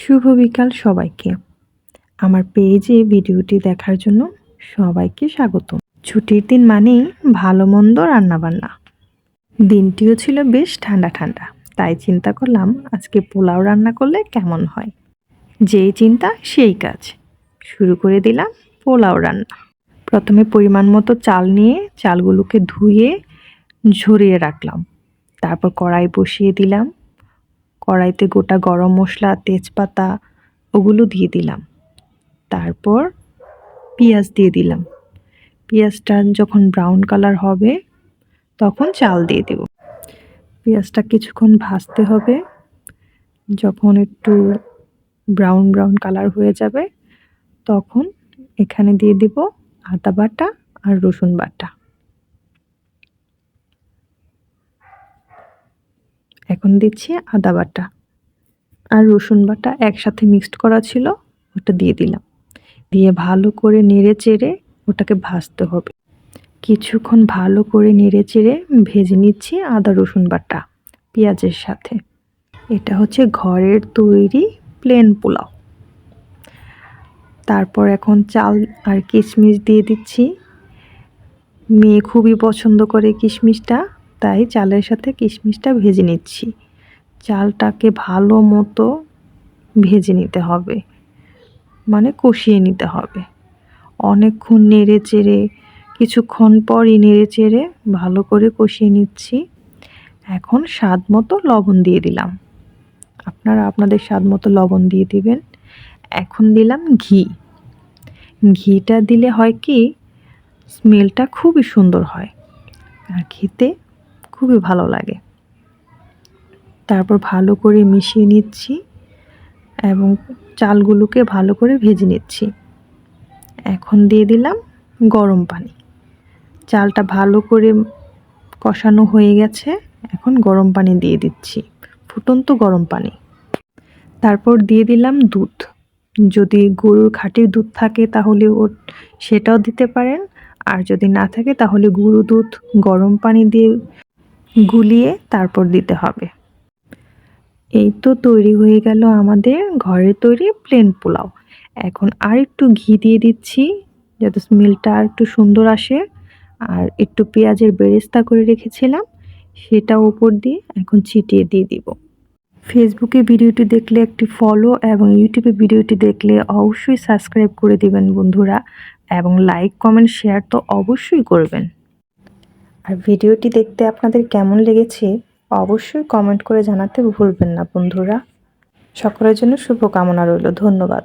শুভ বিকাল সবাইকে। আমার পেজে ভিডিওটি দেখার জন্য সবাইকে স্বাগত ছুটির দিন মানেই ভালো মন্দ রান্নাবান্না। দিনটিও ছিল বেশ ঠান্ডা ঠান্ডা, তাই চিন্তা করলাম আজকে পোলাও রান্না করলে কেমন হয়? যেই চিন্তা, সেই কাজ। শুরু করে দিলাম পোলাও রান্না। প্রথমে পরিমাণ মতো চাল নিয়ে চালগুলোকে ধুয়ে ঝরিয়ে রাখলাম। তারপর কড়াই বসিয়ে দিলাম। কড়াইতে গোটা গরম মশলা, তেজপাতা ওগুলো দিয়ে দিলাম। তারপর পেঁয়াজ দিয়ে দিলাম। পেঁয়াজটা যখন ব্রাউন কালার হবে, তখন চাল দিয়ে দেব। পেঁয়াজটা কিছুক্ষণ ভাজতে হবে। যখন একটু ব্রাউন ব্রাউন কালার হয়ে যাবে, তখন এখানে দিয়ে দেব আদা বাটা আর রসুন বাটা। এখন দিচ্ছি আদা বাটা আর রসুন বাটা একসাথে মিক্সড করা ছিল, ওটা দিয়ে দিলাম। দিয়ে ভালো করে নেড়ে চেড়ে ওটাকে ভাজতে হবে। কিছুক্ষণ ভালো করে নেড়ে চেড়ে ভেজে নিচ্ছি আদা রসুন বাটা পেঁয়াজের সাথে। এটা হচ্ছে ঘরের তৈরি প্লেন পোলাও। তারপর এখন চাল আর কিশমিশ দিয়ে দিচ্ছি। মেয়ে খুবই পছন্দ করে কিশমিশটা। তাই চালের সাথে কিশমিশটা ভেজে নিচ্ছি। চালটাকে ভালো মতো ভেজে নিতে হবে মানে কষিয়ে নিতে হবে। অনেকক্ষণ নেড়ে চেড়ে, কিছুক্ষণ পরই নেড়ে চেড়ে ভালো করে কষিয়ে নিচ্ছি। এখন স্বাদ মতো লবণ দিয়ে দিলাম। আপনারা আপনাদের স্বাদ মতো লবণ দিয়ে দিবেন। এখন দিলাম ঘি। ঘিটা দিলে হয় কি, স্মেলটা খুবই সুন্দর হয়। আর খেতে খুবই ভালো লাগে। তারপর ভালো করে মিশিয়ে নিচ্ছি এবং চালগুলোকে ভালো করে ভেজে নিচ্ছি। এখন দিয়ে দিলাম গরম পানি। চালটা ভালো করে কষানো হয়ে গেছে। এখন গরম পানি দিয়ে দিচ্ছি। ফুটন্ত গরম পানি। তারপর দিয়ে দিলাম দুধ। যদি গরুর খাঁটির দুধ থাকে তাহলে ও সেটাও দিতে পারেন। আর যদি না থাকে তাহলে গুঁড়ো দুধ, গরম পানি দিয়ে গুলিয়ে তারপর দিতে হবে। এই তো তৈরি হয়ে গেল আমাদের ঘরে তৈরি প্লেন পোলাও। এখন আর একটু ঘি দিয়ে দিচ্ছি যাতে স্মেলটা আর একটু সুন্দর আসে। আর একটু পেঁয়াজের বেরেস্তা করে রেখেছিলাম, সেটা ওপর দিয়ে এখন ছিটিয়ে দিয়ে দিব। ফেসবুকে ভিডিওটি দেখলে একটি ফলো এবং ইউটিউবে ভিডিওটি দেখলে অবশ্যই সাবস্ক্রাইব করে দিবেন বন্ধুরা। এবং লাইক কমেন্ট শেয়ার তো অবশ্যই করবেন। আর ভিডিওটি দেখতে আপনাদের কেমন লেগেছে অবশ্যই কমেন্ট করে জানাতে ভুলবেন না বন্ধুরা। সকলের জন্য শুভকামনা রইল। ধন্যবাদ।